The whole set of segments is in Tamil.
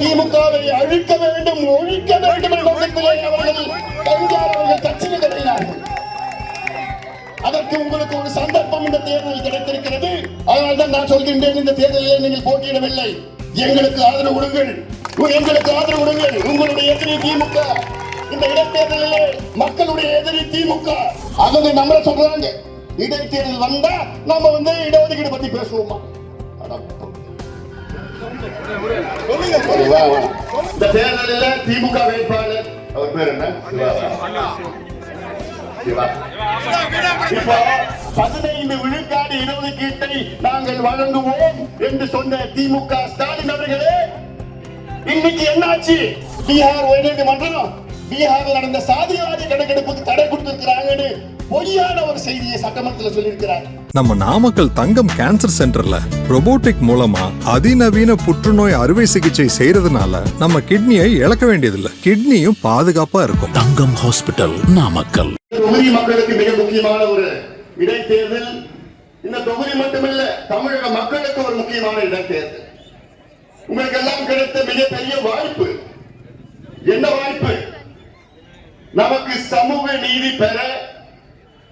திமுகவை அழிக்க வேண்டும் ஒழிக்க வேண்டும் என்ற நோக்கத்திலே அவர்கள் கலைஞர் அவர்கள் கட்சியில் கட்டினார்கள். அதற்கு உங்களுக்கு ஒரு சந்தர்ப்பம் இந்த தேர்தல் கிடைத்திருக்கிறது. அதனால்தான் நான் சொல்கின்றேன் இந்த தேர்தலில் நீங்கள் போட்டியிடவில்லை. எங்களுக்கு ஆதரவு கொடுங்கள். எங்களுக்கு ஆதரவு கொடுங்கள். உங்களுடைய எதிரி திமுக. இந்த இடைத்தேர்தலிலே மக்களுடைய எதிரி திமுக. அவங்க நம்மள சொல்றாங்க. இடைத்தேர்தல் வந்தா நம்ம வந்து இடஒதுக்கீடு பத்தி பேசுவோமா? இந்த தேர்தலில் திமுக வேட்பாளர் அவர் பேர் என்ன சிவா. சிவா. இப்போ பதினைந்து விழுக்காடு இடஒதுக்கீட்டை நாங்கள் வழங்குவோம் என்று சொன்ன திமுக ஸ்டாலின் அவர்களே இன்னைக்கு என்னாச்சு பீகார் உயர்நீதிமன்றம் பீகாரில் நடந்த சாதிவாதி கணக்கெடுப்பு பொய்யான ஒரு செய்தியை சட்டமன்றத்தில் சொல்லியிருக்கிறார். நம்ம நாமக்கல் தங்கம் கேன்சர் சென்டர்ல robotic மூலமா அதிநவீன புற்றுநோய் அறுவை சிகிச்சை செய்யறதுனால நம்ம கிட்னியை இழக்க வேண்டியதில்லை. கிட்னியும் பாதுகாப்பா இருக்கும். தங்கம் ஹாஸ்பிட்டல் நாமக்கல். தொகுதி மக்களுக்கு மிக முக்கியமான ஒரு இடைத்தேர்தல். இந்த தொகுதி மட்டுமல்ல தமிழக மக்களுக்கு ஒரு முக்கியமான இடைத்தேர்தல். உங்களுக்கு எல்லாம் கிடைத்த மிகப்பெரிய வாய்ப்பு. என்ன வாய்ப்பு? நமக்கு சமூக நீதி பெற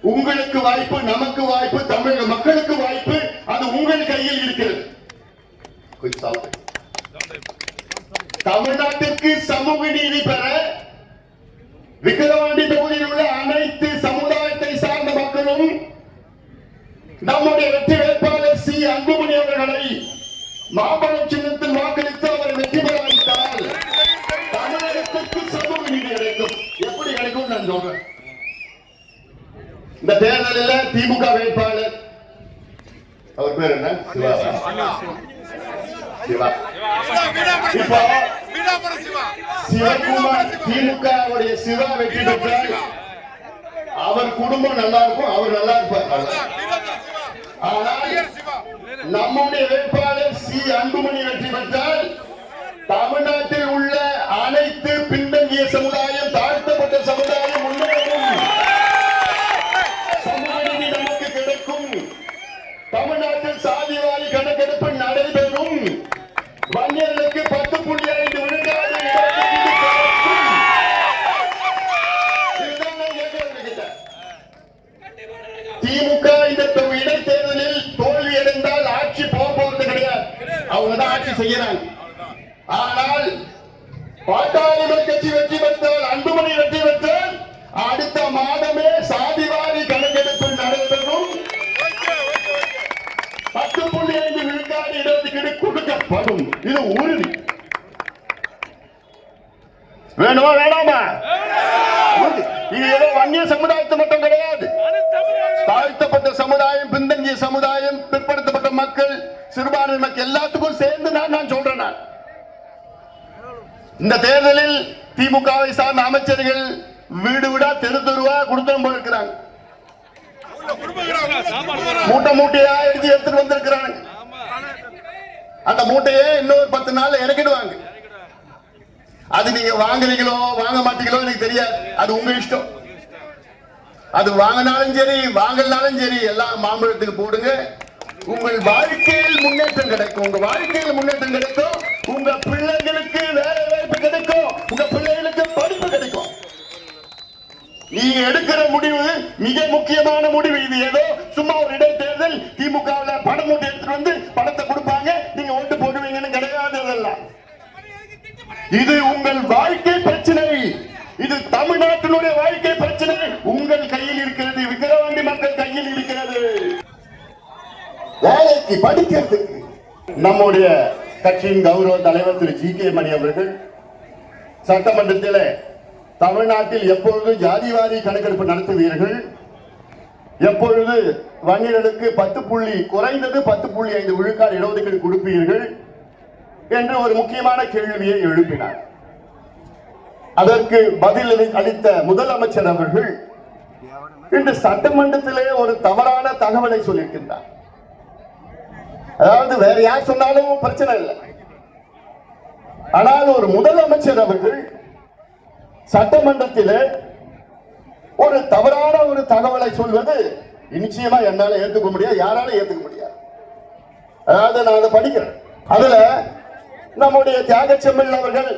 உங்களுக்கு வாய்ப்பு நமக்கு வாய்ப்பு தமிழக மக்களுக்கு வாய்ப்பு அது உங்கள் கையில் இருக்கிறது. தமிழ்நாட்டிற்கு சமூக நீதி பெற விக்கிரவாண்டி தொகுதியில் உள்ள அனைத்து சமுதாயத்தை சார்ந்த மக்களும் நம்முடைய வெற்றி வேட்பாளர் சி. அன்புமணி அவர்களை மாம்பழம் சின்னத்தில் வாக்களித்து அவர் வெற்றி பெற வைத்தால் தமிழகத்திற்கு சமூக நீதி கிடைக்கும். எப்படி கிடைக்கும் நான் சொல்றேன். இந்த தேர்தலில் திமுக வேட்பாளர். அவர் பேர் என்ன? சிவா. சிவா. சிவகுமார் திமுக சிவா வெற்றி பெற்றால் அவர் குடும்பம் நல்லா இருக்கும் அவர் நல்லா இருப்பார். ஆனால் நம்முடைய வேட்பாளர் சி. அன்புமணி வெற்றி பெற்றால் தமிழ்நாட்டில் உள்ள அனைத்து பின்தங்கிய சமுதாயம் தாழ்த்தப்பட்ட சமுதாயம் தமிழ்நாட்டில் சாதிவாரி கணக்கெடுப்பு நடைபெறும். வன்னியர்களுக்கு பத்து புள்ளி ஐந்து விழுக்காடு திமுக இந்த இடைத்தேர்தலில் தோல்வி அடைந்தால் ஆட்சி போக போறது கிடையாது. அவங்கதான் ஆட்சி செய்யறாங்க ஆனால் பாட்டாளி கட்சி வெற்றி பெற்றால் அன்புமணி வெற்றி பெற்றால் அடுத்த மாதமே சாதிவாரி கணக்கெடுப்பு பத்து புள்ளி ஐந்து விழுக்காடு இடஒதுக்கீடு கொடுக்கப்படும். இது உறுதி வேணுமா வேணாமா? இது ஏதோ வன்னிய சமுதாயத்தை மட்டும் கிடையாது. தாழ்த்தப்பட்ட சமுதாயம் பின்தங்கிய சமுதாயம் பிற்படுத்தப்பட்ட மக்கள் சிறுபான்மை மக்கள் எல்லாத்துக்கும் சேர்ந்து நான் நான் சொல்றேன் இந்த தேர்தலில் திமுகவை சார்ந்த அமைச்சர்கள் வீடு வீடா தெரு தெருவா கொடுத்தனம் போயிருக்கிறாங்க. மூட்டை மூட்டையா எடுத்து எடுத்துட்டு வந்திருக்கிறாங்க. அந்த மூட்டையே இன்னொரு பத்து நாள்ல இறக்கிடுவாங்க. அது நீங்க வாங்குறீங்களோ வாங்க மாட்டீங்களோ எனக்கு தெரியாது. அது உங்க இஷ்டம். அது வாங்கினாலும் சரி வாங்கினாலும் சரி எல்லாம் மாம்பழத்துக்கு போடுங்க. உங்கள் வாழ்க்கையில் முன்னேற்றம் கிடைக்கும். உங்க வாழ்க்கையில் முன்னேற்றம் கிடைக்கும். உங்க பிள்ளைகளுக்கு வேலை வாய்ப்பு கிடைக்கும். உங்க பிள்ளைகளுக்கு நீ எடுக்கிற முடிவு மிக முக்கியமான முடிவு. இது ஏதோ சும்மா ஒரு இடைத்தேர்தல். திமுகவுல பணம் மூட்டை எடுத்துட்டு வந்து பணத்தை கொடுப்பாங்க. நீங்க ஓட்டு போடுவீங்கன்னு கிடையாது இது உங்கள் வாழ்க்கை பிரச்சனை. இது தமிழ்நாட்டினுடைய வாழ்க்கை பிரச்சனை. உங்கள் கையில் இருக்கிறது விக்கிரவாண்டி மக்கள் கையில் இருக்கிறது. வேலைக்கு படிக்கிறதுக்கு நம்முடைய கட்சியின் கௌரவ தலைவர் திரு ஜி கே மணி அவர்கள் சட்டமன்றத்தில் தமிழ்நாட்டில் எப்பொழுது ஜாதிவாரி கணக்கெடுப்பு நடத்துவீர்கள்? எப்பொழுது வன்னியர்களுக்கு பத்து புள்ளி குறைந்தது பத்து புள்ளி ஐந்து விழுக்காடு இடஒதுக்கீடு கொடுப்பீர்கள்? என்று ஒரு முக்கியமான கேள்வியை எழுப்பினார். அதற்கு பதில் அளித்த முதலமைச்சர் அவர்கள் இன்று சட்டமன்றத்திலே ஒரு தவறான தகவலை சொல்லியிருக்கின்றார். அதாவது வேற யார் சொன்னாலும் பிரச்சனை இல்லை. ஆனால் ஒரு முதலமைச்சர் அவர்கள் சட்டமன்றத்தில் ஒரு தவறான ஒரு தகவலை சொல்வது நிச்சயமா என்னால ஏத்துக்க முடியாது யாரால ஏத்துக்க முடியாது. அதாவது நான் அதை படிக்கிறேன். அதுல நம்முடைய தியாக செம்மல் அவர்கள்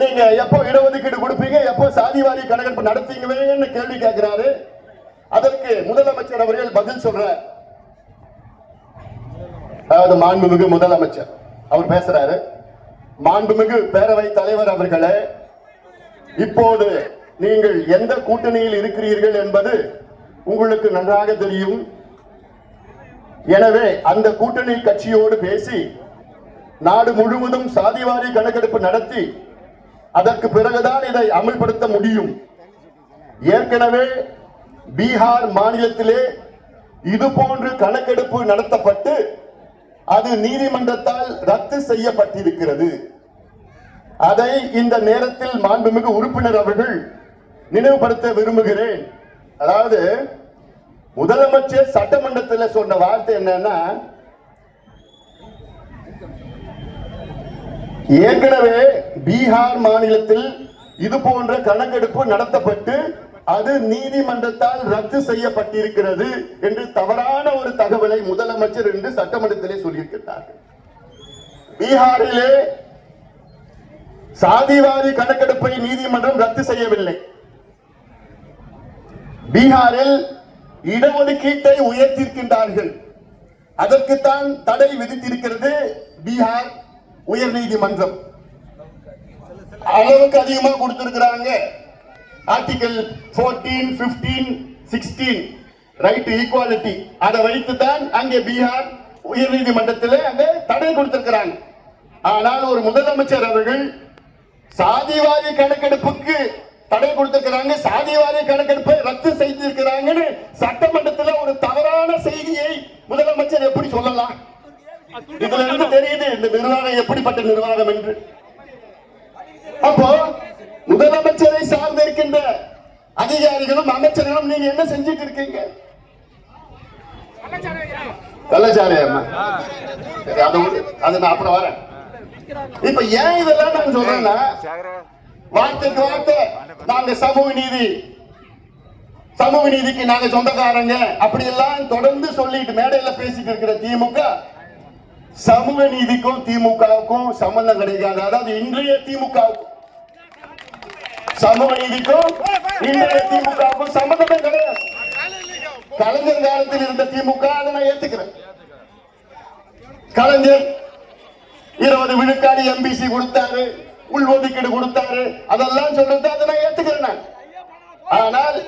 நீங்க எப்போ இடஒதுக்கீடு கொடுப்பீங்க எப்போ சாதிவாரி கணக்கெடுப்பு நடத்தீங்கன்னு கேள்வி கேட்கிறாரு. அதற்கு முதலமைச்சர் அவர்கள் பதில் சொல்ற அதாவது மாண்புமிகு முதலமைச்சர் அவர் பேசுறாரு. மாண்புமிகு பேரவை தலைவர் அவர்களே இப்போது நீங்கள் எந்த கூட்டணியில் இருக்கிறீர்கள் என்பது உங்களுக்கு நன்றாக தெரியும். எனவே அந்த கூட்டணி கட்சியோடு பேசி நாடு முழுவதும் சாதிவாரி கணக்கெடுப்பு நடத்தி அதற்கு பிறகுதான் இதை அமல்படுத்த முடியும். ஏற்கனவே பீகார் மாநிலத்திலே இது போன்று கணக்கெடுப்பு நடத்தப்பட்டு அது நீதிமன்றத்தால் ரத்து செய்யப்பட்டிருக்கிறது. அதை இந்த நேரத்தில் மாண்புமிகு உறுப்பினர் அவர்கள் நினைவுபடுத்த விரும்புகிறேன். அதாவது முதலமைச்சர் சட்டமன்றத்தில் சொன்ன வார்த்தை என்னன்னா ஏற்கனவே பீகார் மாநிலத்தில் இது போன்ற கணக்கெடுப்பு நடத்தப்பட்டு அது நீதிமன்றத்தால் ரத்து செய்யப்பட்டிருக்கிறது என்று தவறான ஒரு தகவலை முதலமைச்சர் என்று சட்டமன்றத்திலே சொல்லியிருக்கிறார்கள் பீகாரிலே சாதிவாரி கணக்கெடுப்பை நீதிமன்றம் ரத்து செய்யவில்லை. பீகாரில் இடஒதுக்கீட்டை உயர்த்திருக்கின்றார்கள் அதற்குத்தான் தடை விதித்திருக்கிறது பீகார் உயர்நீதிமன்றம். அளவுக்கு அதிகமா கொடுத்திருக்கிறாங்க. ஆர்டிகல் 14 15 16 ரைட் ஈக்குவாலிட்டி அதை வைத்து தான் அங்கே பீகார் உயர்நீதிமன்றத்தில் அங்கே தடை கொடுத்திருக்கிறாங்க. ஆனால் ஒரு முதலமைச்சர் அவர்கள் சாதிவாரி கணக்கெடுப்புக்கு தடை கொடுத்திருக்கிறாங்க சாதிவாரி கணக்கெடுப்பை ரத்து செய்திருக்கிறாங்கன்னு சட்டமன்றத்தில் ஒரு தவறான செய்தியை முதலமைச்சர் எப்படி சொல்லலாம்? இதுல இருந்து தெரியுது இந்த நிர்வாகம் எப்படிப்பட்ட நிர்வாகம் என்று. அப்போ முதலமைச்சரை சார்ந்து இருக்கின்ற அதிகாரிகளும் அமைச்சர்களும் நீங்க என்ன செஞ்சிட்டு இருக்கீங்க? கள்ளச்சாரி அம்மா. அது அது நான் அப்புறம் வரேன். இப்ப ஏன் இதெல்லாம் நான் சொல்றேன்னா வார்த்தைக்கு வார்த்தை நாங்க சமூக நீதி. சமூக நீதிக்கு நாங்க சொந்தக்காரங்க. அப்படி எல்லாம் தொடர்ந்து சொல்லிட்டு மேடையில பேசிட்டு இருக்கிற திமுக சமூக நீதிக்கும் திமுகவுக்கும் சம்பந்தம் கிடைக்காது. அதாவது இன்றைய திமுகவுக்கும். சமூக நீதிக்கும் இன்றைய திமுகவுக்கும் சம்பந்தமே கிடையாது. கலைஞர் காலத்தில் இருந்த திமுக அதை நான் ஏத்துக்கிறேன். கலைஞர் இருபது விழுக்காடு எம்பிசி கொடுத்தாரு. உள்ஒதுக்கீடு கொடுத்தாரு. அதெல்லாம் சொல்றது அதை நான் ஏத்துக்கிறேன் நான். ஆனால்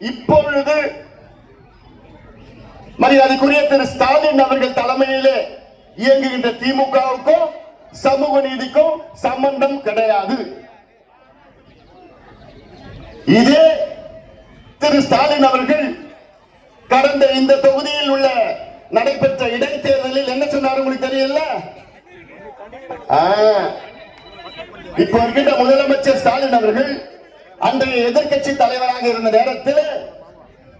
இப்பொழுது மரியாதைக்குரிய திரு ஸ்டாலின் அவர்கள் தலைமையிலே இயங்குகின்ற திமுகவுக்கும் சமூக நீதிக்கும் சம்பந்தம் கிடையாது. இதே திரு ஸ்டாலின் அவர்கள் கடந்த இந்த தொகுதியில் உள்ள நடைபெற்ற இடைத்தேர்தலில் என்ன சொன்னார் உங்களுக்கு தெரியல? இப்ப இருக்கின்ற முதலமைச்சர் ஸ்டாலின் அவர்கள் அன்றைய எதிர்கட்சி தலைவராக இருந்த நேரத்தில்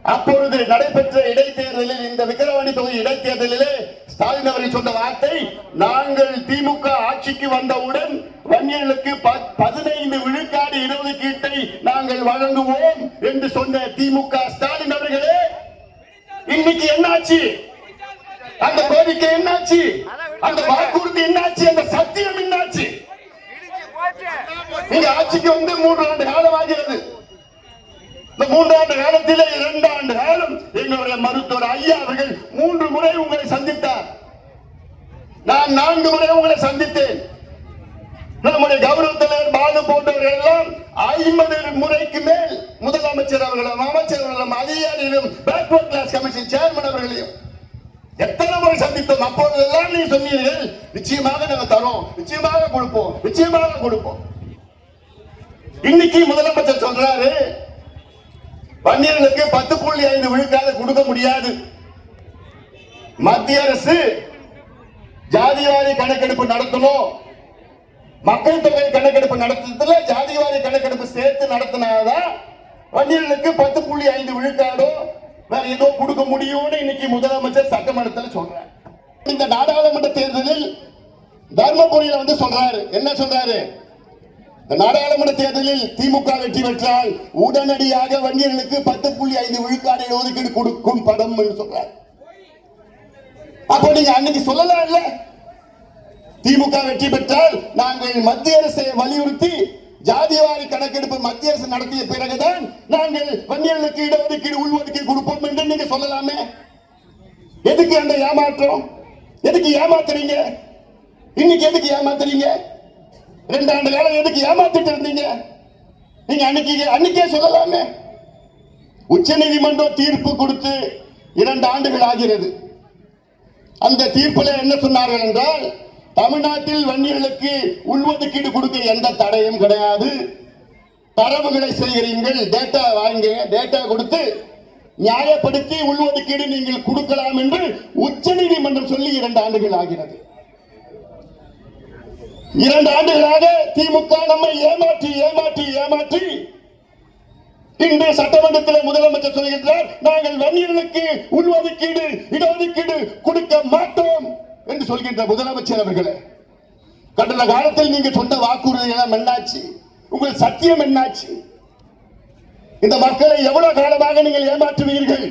அப்பொழுது நடைபெற்ற இடைத்தேர்தலில் இந்த விக்கிரவாணி தொகுதி இடைத்தேர்தலிலே ஸ்டாலின் அவர்கள் சொன்ன வார்த்தை நாங்கள் திமுக ஆட்சிக்கு வந்தவுடன் வன்னியர்களுக்கு பதினைந்து விழுக்காடு இடஒதுக்கீட்டை நாங்கள் வழங்குவோம் என்று சொன்ன திமுக ஸ்டாலின் அவர்களே இன்னைக்கு என்னாச்சு? அந்த கோரிக்கை என்னாச்சு? அந்த வாக்குறுதி என்னாச்சு? அந்த சத்தியம் என்னாச்சு? நீங்க ஆட்சிக்கு வந்து மூன்று ஆண்டு காலம் ஆகிறது. இந்த மூன்றாண்டு காலத்திலே இரண்டு ஆண்டு காலம் எங்களுடைய மருத்துவர் ஐயா அவர்கள் மூன்று முறை உங்களை சந்தித்தார். நான் நான்கு முறை உங்களை சந்தித்தேன். நம்முடைய கௌரவ தலைவர் பாலு போன்றவர்கள் எல்லாம் ஐம்பது முறைக்கு மேல் முதலமைச்சர் அவர்களும் அமைச்சர்களும் அதிகாரிகளும் பேக்வர்ட் கிளாஸ் கமிஷன் சேர்மன் அவர்களையும் எத்தனை முறை சந்தித்தோம்? அப்பொழுதெல்லாம் நீ சொன்னீர்கள் நிச்சயமாக நாங்கள் தரோம். நிச்சயமாக கொடுப்போம். நிச்சயமாக கொடுப்போம். இன்னைக்கு முதலமைச்சர் சொல்றாரு வன்னியர்களுக்கு பத்து புள்ளி ஐந்து விழுக்காடு கொடுக்க முடியாது. மத்திய அரசு ஜாதிவாரி கணக்கெடுப்பு நடத்தணும். மக்கள் தொகை கணக்கெடுப்பு நடத்துறதுல ஜாதிவாரி கணக்கெடுப்பு சேர்த்து நடத்தினாதான் வன்னியர்களுக்கு பத்து புள்ளி ஐந்து விழுக்காடும் வேற ஏதோ கொடுக்க முடியும்னு இன்னைக்கு முதலமைச்சர் சட்டமன்றத்தில் சொல்றாரு. இந்த நாடாளுமன்ற தேர்தலில் தர்மபுரியில வந்து சொல்றாரு. என்ன சொல்றாரு? இந்த நாடாளுமன்ற தேர்தலில் திமுக வெற்றி பெற்றால் உடனடியாக வன்னியர்களுக்கு பத்து புள்ளி ஐந்து விழுக்காடு ஒதுக்கீடு கொடுக்கும் படம் என்று சொல்றார். அப்போ நீங்க அன்னைக்கு சொல்லலாம் இல்ல திமுக வெற்றி பெற்றால் நாங்கள் மத்திய அரசை வலியுறுத்தி ஜாதிவாரி கணக்கெடுப்பு மத்திய அரசு நடத்திய பிறகுதான் நாங்கள் வன்னியர்களுக்கு இடஒதுக்கீடு உள்ஒதுக்கீடு கொடுப்போம் என்று நீங்க சொல்லலாமே? எதுக்கு அந்த ஏமாற்றம்? எதுக்கு ஏமாத்துறீங்க? இன்னைக்கு எதுக்கு ஏமாத்துறீங்க? ரெண்டு ஆண்டு காலம் எதுக்கு ஏமாத்திட்டு இருந்தீங்க? நீங்க அன்னைக்கு அன்னைக்கே சொல்லலாமே? உச்ச நீதிமன்றம் தீர்ப்பு கொடுத்து இரண்டு ஆண்டுகள் ஆகிறது. அந்த தீர்ப்பில் என்ன சொன்னார்கள் என்றால் தமிழ்நாட்டில் வன்னியர்களுக்கு உள்ஒதுக்கீடு கொடுக்க எந்த தடையும் கிடையாது. தரவுகளை செய்கிறீர்கள் டேட்டா வாங்க டேட்டா கொடுத்து நியாயப்படுத்தி உள்ஒதுக்கீடு நீங்கள் கொடுக்கலாம் என்று உச்சநீதிமன்றம் சொல்லி இரண்டு ஆண்டுகள் ஆகிறது. இரண்டு ஆண்டுகளாக திமுக நம்மை ஏமாற்றி ஏமாற்றி ஏமாற்றி இன்று சட்டமன்றத்தில் முதலமைச்சர் சொல்கின்றார் நாங்கள் வன்னியர்களுக்கு உள்ஒதுக்கீடு இடஒதுக்கீடு கொடுக்க மாட்டோம். என்று சொல்கின்ற முதலமைச்சர் அவர்களே கடந்த காலத்தில் நீங்க சொன்ன வாக்குறுதி எல்லாம் என்னாச்சு? உங்கள் சத்தியம் என்னாச்சு? இந்த மக்களை எவ்வளவு காலமாக நீங்கள் ஏமாற்றுவீர்கள்?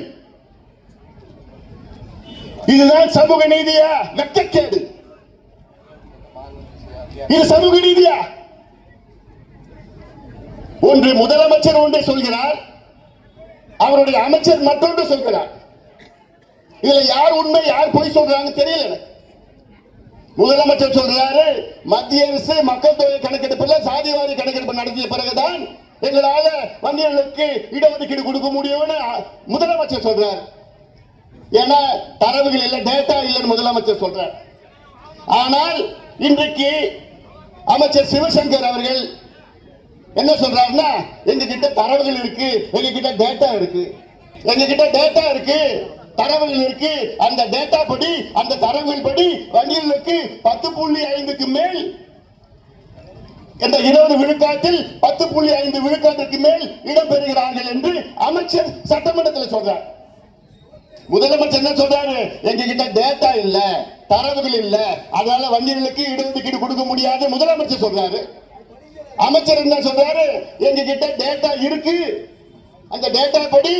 இதுதான் சமூக நீதியா? வெக்கக்கேடு. இது சமூக நீதியா? ஒன்று முதலமைச்சர் ஒன்றை சொல்கிறார் அவருடைய அமைச்சர் மற்றொன்று சொல்கிறார். இதுல யார் உண்மை யார் பொய் சொல்றாங்க தெரியல எனக்கு. முதலமைச்சர் சொல்றாரு மத்திய அரசு மக்கள் தொகை கணக்கெடுப்பில் சாதிவாரி கணக்கெடுப்பு நடத்திய பிறகுதான் எங்களால வங்கிகளுக்கு இடஒதுக்கீடு கொடுக்க முடியும்னு முதலமைச்சர் சொல்றார். ஏன்னா தரவுகள் இல்லை டேட்டா இல்லைன்னு முதலமைச்சர் சொல்றார். ஆனால் இன்றைக்கு அமைச்சர் சிவசங்கர் அவர்கள் என்ன சொல்றாருன்னா எங்க கிட்ட தரவுகள் இருக்கு எங்க கிட்ட டேட்டா இருக்கு. எங்க கிட்ட டேட்டா இருக்கு. தரவுகள் இருக்கு அந்த டேட்டா படி அந்த தரவுகள் படி வங்கிகளுக்கு பத்து புள்ளி ஐந்துக்கு மேல் இந்த இருபது விழுக்காட்டில் பத்து புள்ளி ஐந்து விழுக்காட்டிற்கு மேல் இடம்பெறுகிறார்கள் என்று அமைச்சர் சட்டமன்றத்தில் சொல்றார். முதலமைச்சர் என்ன சொல்றாரு? எங்க கிட்ட டேட்டா இல்ல தரவுகள் இல்ல அதனால வங்கிகளுக்கு இடஒதுக்கீடு கொடுக்க முடியாது முதலமைச்சர் சொல்றாரு. அமைச்சர் என்ன சொல்றாரு? எங்க கிட்ட டேட்டா இருக்கு. அந்த டேட்டா படி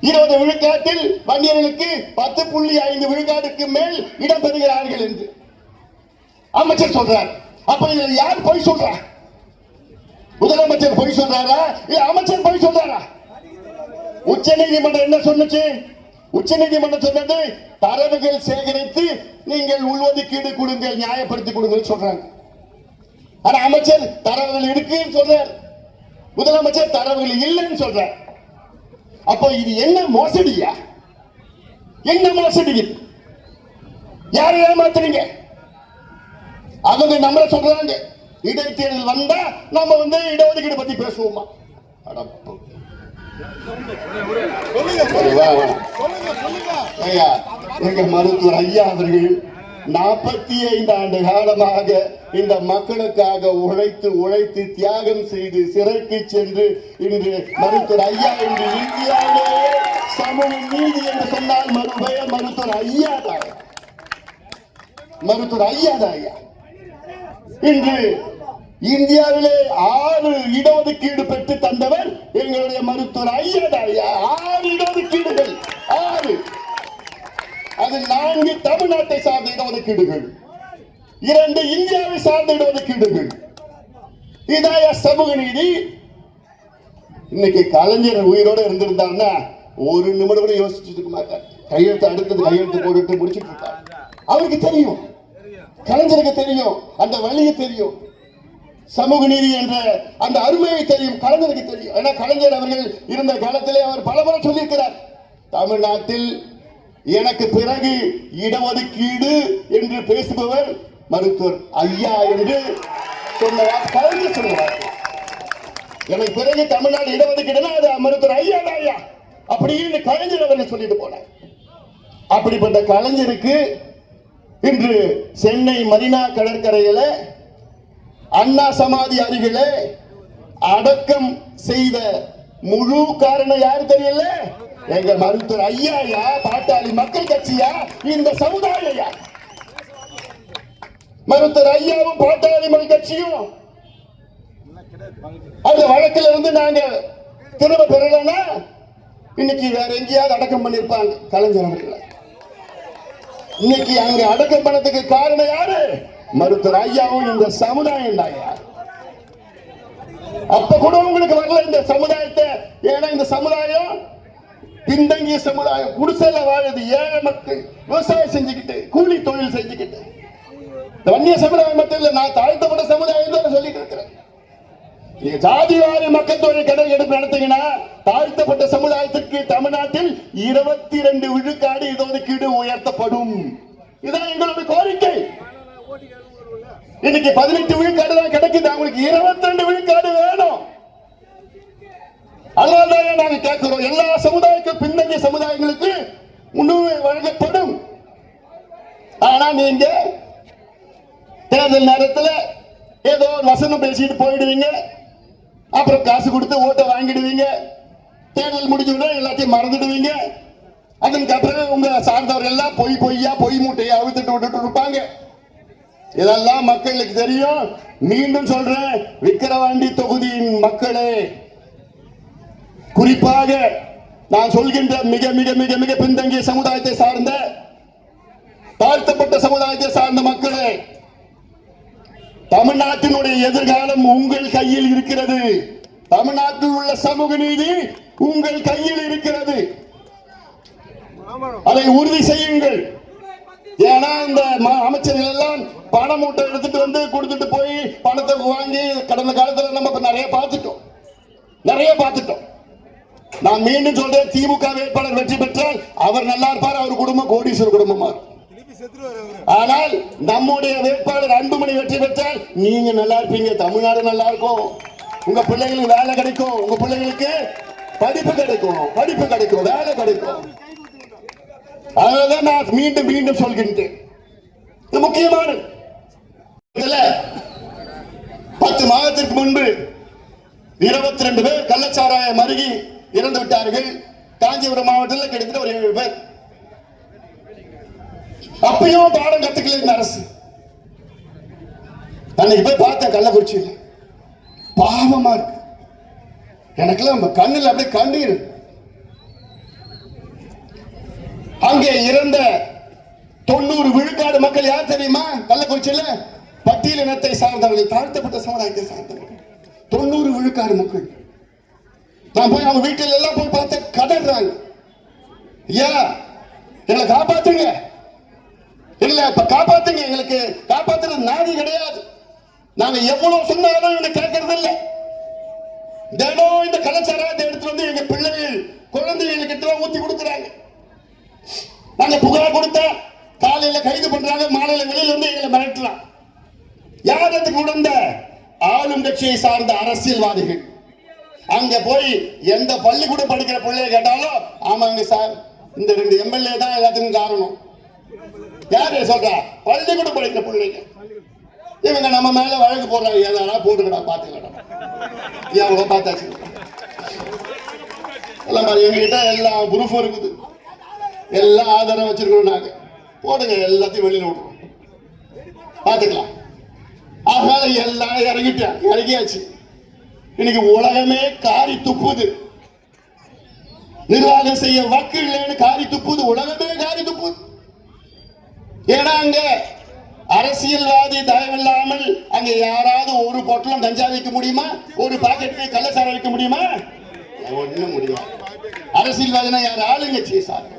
இருபது விழுக்காட்டில் வன்னியர்களுக்கு பத்து புள்ளி ஐந்து விழுக்காட்டுக்கு மேல் இடம் பெறுகிறார்கள் என்று. அமைச்சர் சொல்றார். அப்ப யார் பொய் சொல்றா? முதலமைச்சர் பொய் சொல்றாரா? இல்ல அமைச்சர் பொய் சொல்றாரா? உச்ச நீதிமன்றம் என்ன சொன்னுச்சு? உச்ச நீதிமன்றம் சொன்னது தரவுகள் சேகரித்து நீங்கள் உள்ஒதுக்கீடு கொடுங்கள் நியாயப்படுத்தி கொடுங்கன்னு சொல்றாங்க. ஆனா அமைச்சர் தரவுகள் இருக்குன்னு சொல்றார். முதலமைச்சர் தரவுகள் இல்லைன்னு சொல்றார். அப்போ இது என்ன மோசடியா? என்ன மோசடி இது? யாரை ஏமாத்துறீங்க? அவங்க நம்மள சொல்றாங்க. இடைத்தேர்தல் வந்தா நம்ம வந்து இடஒதுக்கீடு பத்தி பேசுவோமா? அடப்பு. எங்க மருத்துவர் ஐயா அவர்கள் நாற்பத்தி ஐந்து ஆண்டு காலமாக இந்த மக்களுக்காக உழைத்து உழைத்து தியாகம் செய்து சிறைக்கு சென்று இன்று மருத்துவர் ஐயா என்று இந்தியாவிலே சமூக நீதி என்று சொன்னால் மறுபெயர் மருத்துவர் ஐயா தான் மருத்துவர் ஐயா தான் ஐயா இன்று இந்தியாவிலே ஆறு இடஒதுக்கீடு பெற்று தந்தவர் எங்களுடைய மருத்துவர் ஐயா தான் ஐயா ஆறு இடஒதுக்கீடுகள் ஆறு. அது நான்கு தமிழ்நாட்டை சார்ந்த இடஒதுக்கீடுகள். இரண்டு இந்தியாவை சார்ந்த இடஒதுக்கீடுகள் இதாய சமூக நீதி. இன்னைக்கு கலைஞர் உயிரோட இருந்திருந்தாருன்னா ஒரு நிமிடம் கூட யோசிச்சுட்டு இருக்க மாட்டார். கையெழுத்து அடுத்தது கையெழுத்து போட்டு முடிச்சுட்டு இருப்பார். அவருக்கு தெரியும். கலைஞருக்கு தெரியும். அந்த வழியை தெரியும். சமூக நீதி என்ற அந்த அருமையை தெரியும். கலைஞருக்கு தெரியும். ஏன்னா கலைஞர் அவர்கள் இருந்த காலத்திலே அவர் பலமுறை சொல்லியிருக்கிறார். தமிழ்நாட்டில் எனக்கு பிறகு இடஒதுக்கீடு என்று பேசுபவர் மருத்துவர் ஐயா என்று சொன்னவர் கலைஞர் சொல்லுவார் எனக்கு பிறகு தமிழ்நாடு இடஒதுக்கீடுனா அது. மருத்துவர் ஐயா தான் ஐயா. அப்படின்னு கலைஞர் அவர்கள் சொல்லிட்டு போனார். அப்படிப்பட்ட கலைஞருக்கு இன்று சென்னை மரினா கடற்கரையில அண்ணா சமாதி அருகில அடக்கம் செய்த முழு காரணம் யாரு தெரியல? எங்க மருத்துவர் ஐயாயா பாட்டாளி மக்கள் கட்சியா? இந்த சமுதாயா மருத்துவர் ஐயாவும் பாட்டாளி மொழி கட்சியும். அந்த வழக்கில் இருந்து நாங்க திரும்ப பெறலன்னா இன்னைக்கு வேற எங்கேயாவது அடக்கம் பண்ணிருப்பாங்க கலைஞர் அவர்களை. இன்னைக்கு அங்க பண்ணதுக்கு காரணம் யாரு? மருத்துவர் ஐயாவும் இந்த சமுதாயம் ஐயா அப்ப கூட உங்களுக்கு வரல இந்த சமுதாயத்தை. ஏன்னா இந்த சமுதாயம் பின்தங்கிய சமுதாயம். குடிசைல வாழுது ஏழை மக்கள் விவசாயம் செஞ்சுக்கிட்டு கூலி தொழில் செஞ்சுக்கிட்டு. வன்னிய சமுதாயம் மட்டும் இல்லை. நான் தாழ்த்தப்பட்ட சமுதாயம் தான் சொல்லிட்டு இருக்கிறேன். நீங்க ஜாதிவாரி மக்கள் தொகை கடல் எடுப்பு நடத்தீங்கன்னா தாழ்த்தப்பட்ட சமுதாயத்திற்கு தமிழ்நாட்டில் இருபத்தி ரெண்டு விழுக்காடு இடஒதுக்கீடு உயர்த்தப்படும். இதான் எங்களோட கோரிக்கை. இன்னைக்கு பதினெட்டு விழுக்காடு தான் கிடைக்குது. அவங்களுக்கு இருபத்தி ரெண்டு விழுக்காடு வேணும். அதனால்தான் நாங்க கேட்கிறோம். எல்லா சமுதாயக்கும் பின்னணிய சமுதாயங்களுக்கு உணவு வழங்கப்படும். ஆனா நீங்க தேர்தல் நேரத்தில் ஏதோ வசனம் பேசிட்டு போயிடுவீங்க. அப்புறம் காசு கொடுத்து ஓட்டை வாங்கிடுவீங்க. தேர்தல் முடிஞ்சுடனே எல்லாத்தையும் மறந்துடுவீங்க. அதுக்கு அப்புறம் உங்க சார்ந்தவர்கள் எல்லாம் பொய் பொய்யா பொய் மூட்டையை அவித்துட்டு விட்டுட்டு இருப்பாங்க. இதெல்லாம் மக்களுக்கு தெரியும். மீண்டும் சொல்றேன் விக்கிரவாண்டி தொகுதியின் மக்களே குறிப்பாக நான் சொல்கின்ற மிக மிக மிக மிக பின்தங்கிய சமுதாயத்தை சார்ந்த தாழ்த்தப்பட்ட சமுதாயத்தை சார்ந்த மக்களே தமிழ்நாட்டினுடைய எதிர்காலம் உங்கள் கையில் இருக்கிறது. தமிழ்நாட்டில் உள்ள சமூக நீதி உங்கள் கையில் இருக்கிறது. அதை உறுதி செய்யுங்கள். ஏன்னா இந்த அமைச்சர்கள் எல்லாம் பண மூட்டை எடுத்துட்டு வந்து கொடுத்துட்டு போய் பணத்தை வாங்கி கடந்த காலத்துல நம்ம நிறைய பார்த்துட்டோம். நிறைய பார்த்துட்டோம். நான் மீண்டும் சொல்றேன் திமுக வேட்பாளர் வெற்றி பெற்றால் அவர் நல்லா இருப்பார் அவர் குடும்பம் கோடீஸ்வரர் குடும்பமா இருக்கும். ஆனால் நம்முடைய வேட்பாளர் அன்புமணி வெற்றி பெற்றால் நீங்க நல்லா இருப்பீங்க தமிழ்நாடு நல்லா இருக்கும். உங்க பிள்ளைங்களுக்கு வேலை கிடைக்கும் உங்க பிள்ளைங்களுக்கு படிப்பு கிடைக்கும் படிப்பு கிடைக்கும் வேலை கிடைக்கும். அதனாலதான் நான் மீண்டும் மீண்டும் சொல்கின்றேன். இது முக்கியமான பத்து மாதத்திற்கு முன்பு இருபத்தி ரெண்டு பேர் கள்ளச்சாராயம் அருகி இறந்து விட்டார்கள் காஞ்சிபுரம் மாவட்டத்தில் கிட்டத்தட்ட ஒரு ஏழு பேர். அப்பயும் பாடம் கத்துக்கல இந்த அரசு. அன்னைக்கு போய் பார்த்தேன் கள்ளக்குறிச்சியில் பாவமா இருக்கு. எனக்கெல்லாம் நம்ம கண்ணில் அப்படியே கண்ணீர் அங்கே இறந்த தொண்ணூறு விழுக்காடு மக்கள் யார் தெரியுமா? கள்ளக்குறிச்சியில பட்டியல் இனத்தை சார்ந்தவர்கள் தாழ்த்தப்பட்ட சமுதாயத்தை சார்ந்தவர்கள். தொண்ணூறு விழுக்காடு மக்கள். நான் போய் அவங்க வீட்டில் எல்லாம் போய் பார்த்து கதறாங்க. ஐயா எங்களை காப்பாத்துங்க. இல்ல இப்ப காப்பாத்துங்க எங்களுக்கு காப்பாத்துறது நாதி கிடையாது. நாங்க எவ்வளவு சொன்னாலும் இவனை கேட்கறது இல்ல தினம் இந்த கலாச்சாரத்தை எடுத்து வந்து எங்க பிள்ளைகள் குழந்தைகள் கிட்ட ஊத்தி கொடுக்குறாங்க. நாங்க புகார் கொடுத்தா காலையில கைது பண்றாங்க மாலையில வெளியில வந்து எங்களை மிரட்டலாம். யார் அதுக்கு உடந்த? ஆளும் கட்சியை சார்ந்த அரசியல்வாதிகள். அங்க போய் எந்த பள்ளிக்கூடம் படிக்கிற பிள்ளைய கேட்டாலும் ஆமாங்க சார் இந்த ரெண்டு எம்எல்ஏ தான் எல்லாத்துக்கும் காரணம். யாரு சொல்றா? பள்ளிக்கூடம் படிக்கிற பிள்ளைங்க. இவங்க நம்ம மேல வழக்கு போடுறாங்க. ஏதாடா போட்டுக்கடா பாத்துக்கடா. எவ்வளோ பார்த்தாச்சு? எல்லாம் பாரு, எங்ககிட்ட எல்லா ப்ரூஃபும் இருக்குது. எல்லா ஆதாரம் வச்சிருக்கிறோம் நாங்க. போடுங்க எல்லாத்தையும் வெளியில விடுறோம் பாத்துக்கலாம். அதனால எல்லாம் இறங்கிட்டேன் இறங்கியாச்சு. இன்னைக்கு உலகமே காரி துப்புது. நிர்வாகம் செய்ய வக்கு இல்லைன்னு காரி துப்புது. உலகமே காரி துப்புது. ஏன்னா அங்க அரசியல்வாதி தயவில்லாமல் அங்க யாராவது ஒரு பொட்டலம் கஞ்சா வைக்க முடியுமா? ஒரு பாக்கெட் கள்ளச்சாரம் வைக்க முடியுமா? ஒண்ணும் முடியாது. அரசியல்வாதினா யார்? ஆளுங்கட்சியை சார்ந்த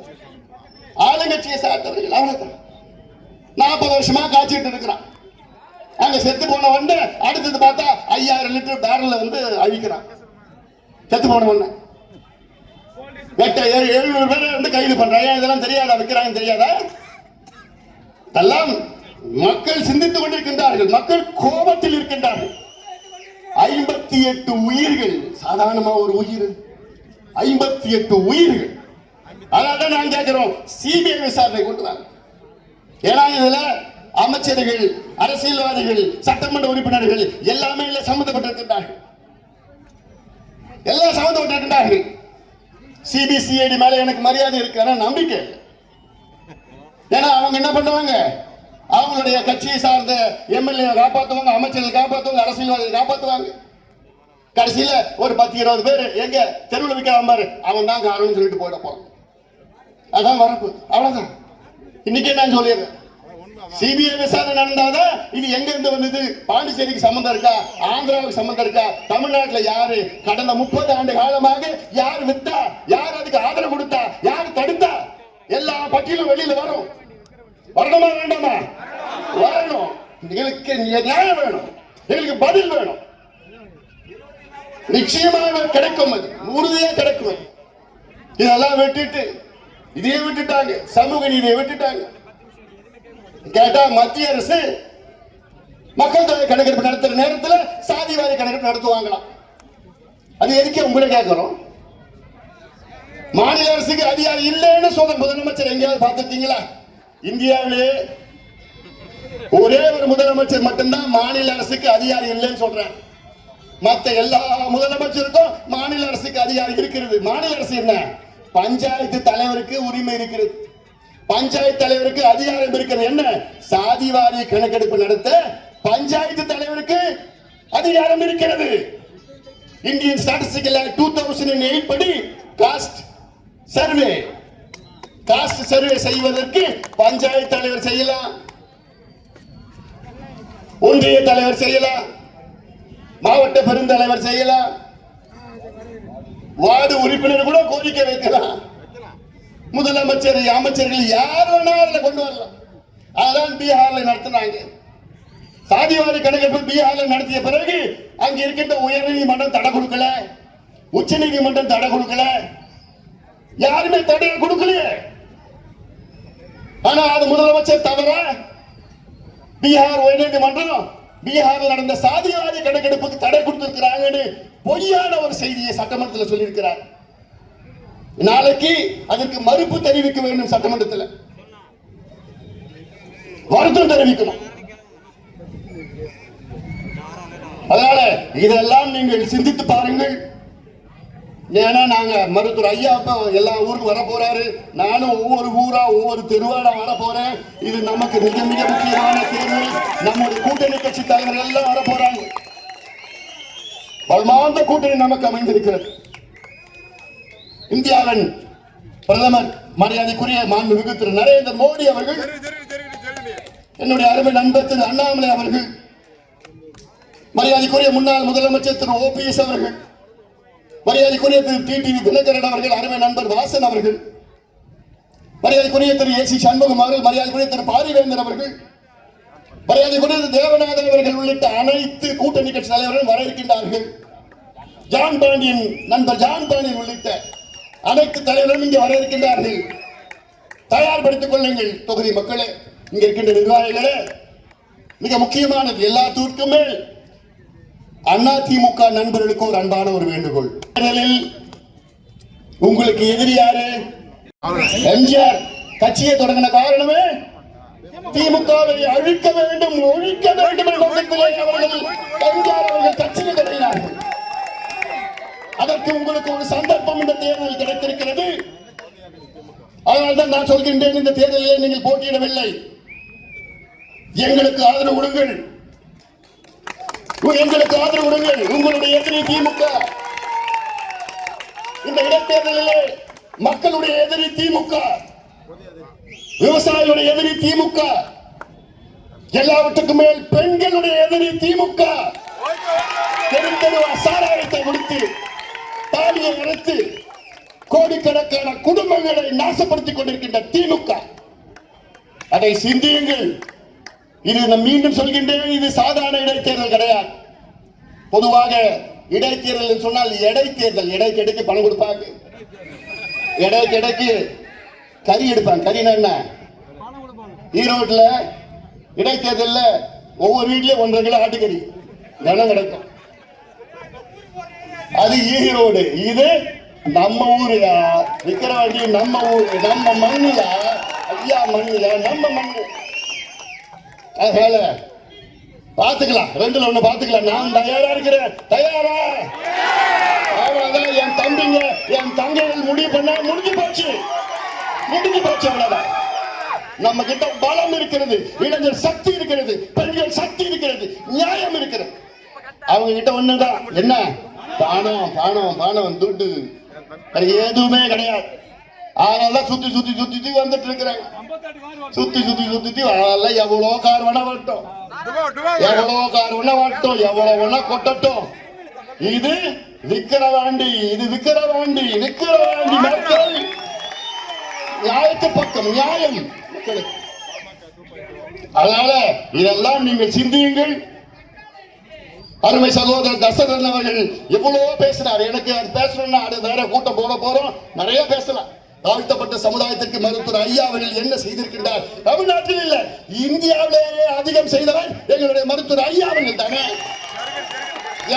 ஆளுங்கட்சியை சார்ந்தவர்கள். அவ்வளவுதான். நாற்பது வருஷமா காய்ச்சிட்டு இருக்கிறான். அங்க செத்து போன வந்து அடுத்தது பார்த்தா ஐயாயிரம் லிட்டர் பேரல்ல வந்து அழிக்கிறான். செத்து போன ஒண்ணு எட்ட எழுநூறு பேர் வந்து கைது பண்றாங்க இதெல்லாம் தெரியாதா? வைக்கிறாங்க தெரியாதா? அதெல்லாம் மக்கள் சிந்தித்துக் கொண்டிருக்கின்றார்கள். மக்கள் கோபத்தில் இருக்கின்றார்கள். ஐம்பத்தி எட்டு உயிர்கள் சாதாரணமா ஒரு உயிர். ஐம்பத்தி எட்டு உயிர்கள். அதனால நான் கேட்கிறோம் சிபிஐ விசாரணை கொண்டு வாங்க. ஏன்னா இதுல அமைச்சர்கள் அரசியல்வாதிகள் சட்டமன்ற உறுப்பினர்கள் எல்லாமே இல்ல சம்பந்தப்பட்டிருக்கின்றார்கள் எல்லாம் சம்பந்தப்பட்டிருக்கின்றார்கள் சிபிசிஐடி மேல எனக்கு மரியாதை இருக்கு. நம்பிக்கை இல்லை. ஏன்னா அவங்க என்ன பண்ணுவாங்க? அவங்களுடைய கட்சியை சார்ந்த எம்எல்ஏ காப்பாற்றுவாங்க அமைச்சர்கள் காப்பாற்றுவாங்க அரசியல்வாதிகள் காப்பாற்றுவாங்க கடைசியில ஒரு பத்து இருபது பேர் எங்க தெருவில் விற்கிறான் பாரு அவன் தான் காரணம்னு சொல்லிட்டு போயிட போறான். அதான் வரப்பு. அவ்வளவுதான். இன்னைக்கு நான் சொல்லிடுறேன். சிபிஐ விசாரணை நடந்தாதான் இது எங்க இருந்து வந்தது? பாண்டிச்சேரிக்கு சம்மந்தம் இருக்கா? ஆந்திராவுக்கு சம்மந்தம் இருக்கா? தமிழ்நாட்டுல யாரு? கடந்த முப்பது ஆண்டு காலமாக யார் வித்தா? யார் அதுக்கு ஆதரவு கொடுத்தா? யார் தடுத்தா? எல்லா பட்டியலும் வெளியில வரும். வரணுமா வேண்டாமா? வரணும். எங்களுக்கு நியாயம் வேணும். எங்களுக்கு பதில் வேணும். நிச்சயமாக கிடைக்கும் அது. உறுதியா கிடைக்கும் அது. இதெல்லாம் விட்டுட்டு இதையே விட்டுட்டாங்க. சமூக நீதியை விட்டுட்டாங்க. கேட்டா மத்திய அரசு மக்கள் தொகை கணக்கெடுப்பு நடத்துற நேரத்துல சாதிவாரி கணக்கெடுப்பு நடத்துவாங்களாம். அது எதுக்கு உங்களை கேட்கிறோம் மாநில அரசுக்கு அதிகாரம் இல்லைன்னு சொன்ன முதலமைச்சர் எங்கேயாவது பார்த்துருக்கீங்களா? இந்தியாவிலே ஒரே ஒரு முதலமைச்சர் மட்டும்தான் மாநில அரசுக்கு அதிகாரம் இல்லைன்னு சொல்றேன் மத்த எல்லா முதலமைச்சருக்கும் மாநில அரசுக்கு அதிகாரம் இருக்கிறது. மாநில அரசு என்ன? பஞ்சாயத்து தலைவருக்கு உரிமை இருக்கிறது. பஞ்சாயத்து தலைவருக்கு அதிகாரம் இருக்கிறது. என்ன? சாதிவாரி கணக்கெடுப்பு நடத்த பஞ்சாயத்து தலைவருக்கு அதிகாரம் இருக்கிறது. Indian statistical act two thousand eight படி காஸ்ட் சர்வே. காஸ்ட் சர்வே செய்வதற்கு பஞ்சாயத்து தலைவர் செய்யலாம். ஒன்றிய தலைவர் செய்யலாம். மாவட்ட பெருந்தலைவர் செய்யலாம். வார்டு உறுப்பினர் கூட கோரிக்கை வைக்கலாம். முதலமைச்சர் அமைச்சர்கள் யார் வேணாலும் கொண்டு வரலாம். அதான் பீகார்ல நடத்தினாங்க. சாதிவாரி கணக்கெடுப்பு பீகார்ல நடத்திய பிறகு அங்க இருக்கின்ற உயர் நீதிமன்றம் தடை கொடுக்கல. உச்ச நீதிமன்றம் தடை கொடுக்கல. யாருமே தடைய கொடுக்கலையே. ஆனா அது முதலமைச்சர் தவிர பீகார் உயர்நீதிமன்றம் பீகாரில் நடந்த சாதிவாரி கணக்கெடுப்புக்கு தடை கொடுத்திருக்கிறாங்கன்னு பொய்யான ஒரு செய்தியை சட்டமன்றத்தில் சொல்லியிருக்கிறார். நாளைக்கு அதற்கு மறுப்பு தெரிவிக்க வேண்டும் சட்டமன்றத்தில். வருத்தம் தெரிவிக்கணும். அதனால இதெல்லாம் நீங்கள் சிந்தித்து பாருங்கள். ஏன்னா நாங்க மருத்துவர் ஐயா அப்ப எல்லா ஊருக்கும் வர போறாரு. நானும் ஒவ்வொரு ஊரா ஒவ்வொரு தெருவாடா வர போறேன். இது நமக்கு மிக மிக முக்கியமான தேர்வு. நம்முடைய கூட்டணி கட்சி தலைவர்கள் எல்லாம் வர போறாங்க. பலமார்ந்த கூட்டணி நமக்கு அமைந்திருக்கிறது. இந்தியாவின் பிரதமர் மரியாதைக்குரிய மாண்புமிகு திரு நரேந்திர மோடி அவர்கள் என்னுடைய அருமை நண்பர் திரு அண்ணாமலை அவர்கள் மரியாதைக்குரிய முன்னாள் முதலமைச்சர் திரு ஓபிஎஸ் அவர்கள் மரியாதைக்குரிய திரு டிடிவி தினகரன் அவர்கள் அருமை நண்பர் வாசன் அவர்கள் மரியாதைக்குரிய திரு ஏசி சண்முகம் அவர்கள் மரியாதைக்குரிய திரு பாரிவேந்தர் அவர்கள் மரியாதைக்குரிய தேவநாதன் அவர்கள் உள்ளிட்ட அனைத்து கூட்டணி கட்சி தலைவர்கள் வர இருக்கின்றார்கள். ஜான் பாண்டியன் நண்பர் ஜான் பாண்டியன் உள்ளிட்ட அனைத்து தலைவர்களும் இங்கே வர இருக்கின்றார்கள். தயார்படுத்திக் கொள்ளுங்கள் தொகுதி மக்களே. இங்க இருக்கின்ற நிர்வாகிகளே மிக முக்கியமானது எல்லாத்திற்கும் அண்ணா திமுக நண்பர்களுக்கு ஒரு அன்பான ஒரு வேண்டுகோள். உங்களுக்கு எதிரி யாரு? எம்ஜிஆர் கட்சியை தொடங்கின காரணமே திமுகவை அழிக்க வேண்டும் ஒழிக்க வேண்டும் என்ற அவர்கள் கட்சியை தொடங்கினார்கள். அதற்கு உங்களுக்கு ஒரு சந்தர்ப்பம் இந்த தேர்தலில் கிடைத்திருக்கிறது. அதனால்தான் நான் சொல்கின்றேன் இந்த தேர்தலில் நீங்கள் போட்டியிடவில்லை. எங்களுக்கு ஆதரவு கொடுங்கள். எங்களுக்கு ஆதரவு கொடுங்கள் உங்களுடைய எதிரி திமுக. இந்த இடைத்தேர்தலிலே மக்களுடைய எதிரி திமுக. விவசாயிகளுடைய எதிரி திமுக. எல்லாவற்றுக்கும் மேல் பெண்களுடைய எதிரி திமுக. தெரு சாராயத்தை கொடுத்து தாலியை அழைத்து கோடிக்கணக்கான குடும்பங்களை நாசப்படுத்திக் கொண்டிருக்கின்ற திமுக. அதை சிந்தியுங்கள். இது நான் மீண்டும் சொல்கின்றேன் இது சாதாரண இடைத்தேர்தல் கிடையாது. பொதுவாக இடைத்தேர்தல் சொன்னால் இடைத்தேர்தல் எடை கிடைக்கு பணம் கொடுப்பாங்க. எடை கிடைக்கு கறி எடுப்பாங்க. கறினா என்ன? ஈரோட்ல இடைத்தேர்தலில் ஒவ்வொரு வீட்லயும் ஒன்றரை கிலோ ஆட்டுக்கறி. தினம் கிடைக்கும். அது ஈரோடு. இது நம்ம ஊருயா விக்கிரவாண்டி நம்ம ஊரு. நம்ம மண்ணுல ஐயா மண்ணுல நம்ம மண்ணு. அதனால பாத்துக்கலாம் ரெண்டுல ஒண்ணு பாத்துக்கலாம் நான் தயாரா இருக்கிறேன். தயாரா? அவ்வளவுதான். என் தம்பிங்க என் தங்கைகள் முடிவு பண்ண முடிஞ்சு போச்சு. முடிஞ்சு போச்சு அவ்வளவுதான். நம்ம கிட்ட பலம் இருக்கிறது இளைஞர் சக்தி இருக்கிறது பெண்கள் சக்தி இருக்கிறது நியாயம் இருக்கிறது. அவங்க கிட்ட ஒண்ணுதான் என்ன? பானம் பானம் பானம் துட்டு. வேற எதுவுமே கிடையாது. அதனால சுத்தி சுத்தி சுத்தி வந்துட்டு இருக்கிறாங்க. சுத்தி சுத்தி சுத்தி அதெல்லாம் எவ்வளோ கார் வேணா வரட்டும். எவ்வளோ கார் வேணா வரட்டும். எவ்வளவு வேணா கொட்டட்டும். இது விக்கிற வாண்டி இது விக்கிற வாண்டி விக்கிற வாண்டி மக்கள். நியாயத்து பக்கம் நியாயம். மக்களுக்கு அதனால இதெல்லாம் நீங்கள் சிந்தியுங்கள். அருமை சகோதரர் தசரன் அவர்கள் எவ்வளவோ பேசினார். எனக்கு பேசணும்னா அது வேற கூட்டம் போட போறோம். நிறைய பேசலாம். தாழ்த்தப்பட்ட சமுதாயத்திற்கு மருத்துவர் ஐயா அவர்கள் என்ன செய்திருக்கின்றார்? தமிழ்நாட்டில் இல்ல இந்தியாவிலேயே அதிகம் செய்தவர் எங்களுடைய மருத்துவர் ஐயா அவர்கள் தானே.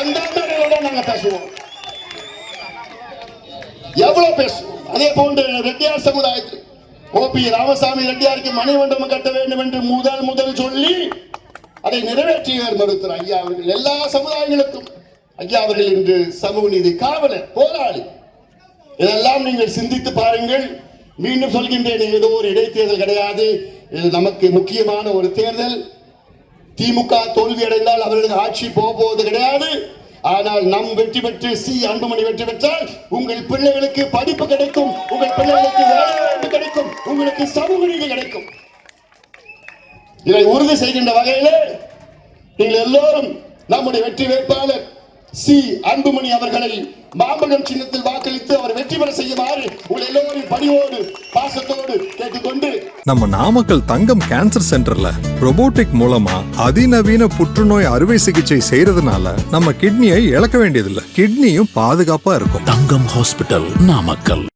எந்த மேடையோட நாங்க பேசுவோம். எவ்வளவு பேசுவோம்? அதே போன்று ரெட்டியார் சமுதாயத்தில் ஓபி ராமசாமி ரெட்டியாருக்கு மணிமண்டபம் கட்ட வேண்டும் என்று முதல் முதல் சொல்லி அதை நிறைவேற்றியவர் மருத்துவர் ஐயா அவர்கள். எல்லா சமுதாயங்களுக்கும் ஐயா அவர்கள் இன்று சமூக நீதி காவலர் போராளி. இதெல்லாம் நீங்கள் சிந்தித்து பாருங்கள். மீண்டும் சொல்கின்றேன் ஏதோ ஒரு இடைத்தேர்தல் கிடையாது. இது நமக்கு முக்கியமான ஒரு தேர்தல். திமுக தோல்வி அடைந்தால் அவர்களுக்கு ஆட்சி போக போவது கிடையாது. ஆனால் நம் வெற்றி பெற்று சி அன்புமணி வெற்றி பெற்றால் உங்கள் பிள்ளைகளுக்கு படிப்பு கிடைக்கும் உங்கள் பிள்ளைகளுக்கு வேலைவாய்ப்பு கிடைக்கும் உங்களுக்கு சமூக நீதி கிடைக்கும். இதை உறுதி செய்கின்ற வகையில் நீங்கள் எல்லோரும் நம்முடைய வெற்றி வேட்பாளர் சி அன்புமணி அவர்களை மாம்பழம் சின்னத்தில் வாக்களித்து அவர் வெற்றி பெற செய்யுமாறு உங்கள் எல்லோரும் பணியோடு பாசத்தோடு கேட்டுக்கொண்டு நம்ம நாமக்கல் தங்கம் கேன்சர் சென்டர்ல robotic மூலமா அதிநவீன புற்றுநோய் அறுவை சிகிச்சை செய்யறதுனால நம்ம கிட்னியை இழக்க வேண்டியதில்லை. கிட்னியும் பாதுகாப்பா இருக்கும். தங்கம் ஹாஸ்பிட்டல் நாமக்கல்.